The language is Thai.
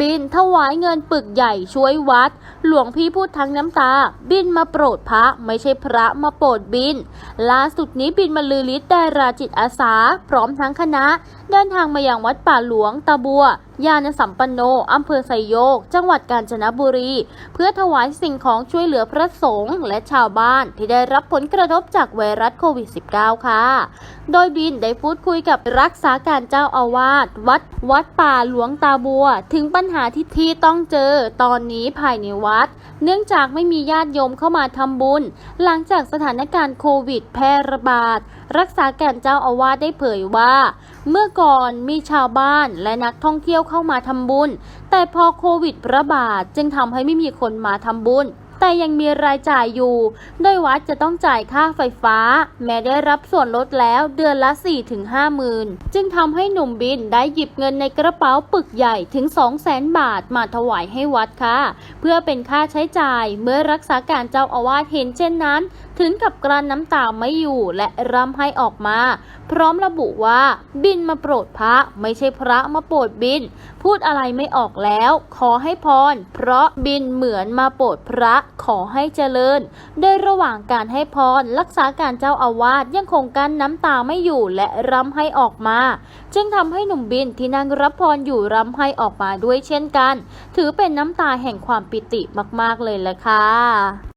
บินถวายเงินปึกใหญ่ช่วยวัด หลวงพี่พูดทั้งน้ำตา บินมาโปรดพระไม่ใช่พระมาโปรดบิน ล่าสุดนี้บินมาลือฤทธิ์ดาราจิตอาสา พร้อมทั้งคณะ เดินทางมายังวัดป่าหลวงตาบัว ยานสัมปันโนอำเภอไซโยก จังหวัดกาญจนบุรี เพื่อถวายสิ่งของช่วยเหลือพระสงฆ์และชาวบ้านที่ได้รับผลกระทบจากไวรัสโควิด -19 ค่ะ โดยบินได้พูดคุยกับรักษาการเจ้าอาวาสวัด วัดป่าหลวงตาบัว ถึงปัญหาที่ที่ต้องเจอตอนนี้ภายในวัด เนื่องจากไม่มีญาติโยมเข้ามาทำบุญ หลังจากสถานการณ์โควิดแพร่ระบาด รักษาการเจ้าอาวาสได้เผยว่า เมื่อก่อนมีชาวบ้านและนักท่องเที่ยวเข้ามาทำบุญ แต่พอโควิดระบาดจึงทำให้ไม่มีคนมาทำบุญ แต่ยังมีรายจ่ายอยู่ โดยวัดจะต้องจ่ายค่าไฟฟ้า แม้ได้รับส่วนลดแล้วเดือนละ 4-5หมื่นจึงทำให้หนุ่มบินได้หยิบเงินในกระเป๋าปึกใหญ่ถึง 200,000 บาทมาถวายให้วัดค่ะ เพื่อเป็นค่าใช้จ่ายเมื่อรักษาการเจ้าอาวาสเห็นเช่นนั้น ถึงกับกลั้นน้ำตาไม่อยู่และร่ำให้ออกมา พร้อมระบุว่าบินมาโปรดพระไม่ใช่พระมาโปรดบิน พูดอะไรไม่ออกแล้ว ขอให้พร เพราะบินเหมือนมาโปรดพระขอให้เจริญ โดยระหว่างการให้พรรักษาการเจ้าอาวาสยังคงกั้นน้ำตาไม่อยู่และร่ำให้ออกมา จึงทำให้หนุ่มบินที่นั่งรับพรอยู่ร่ำให้ออกมาด้วยเช่นกัน ถือเป็นน้ำตาแห่งความปิติมากๆเลยละค่ะ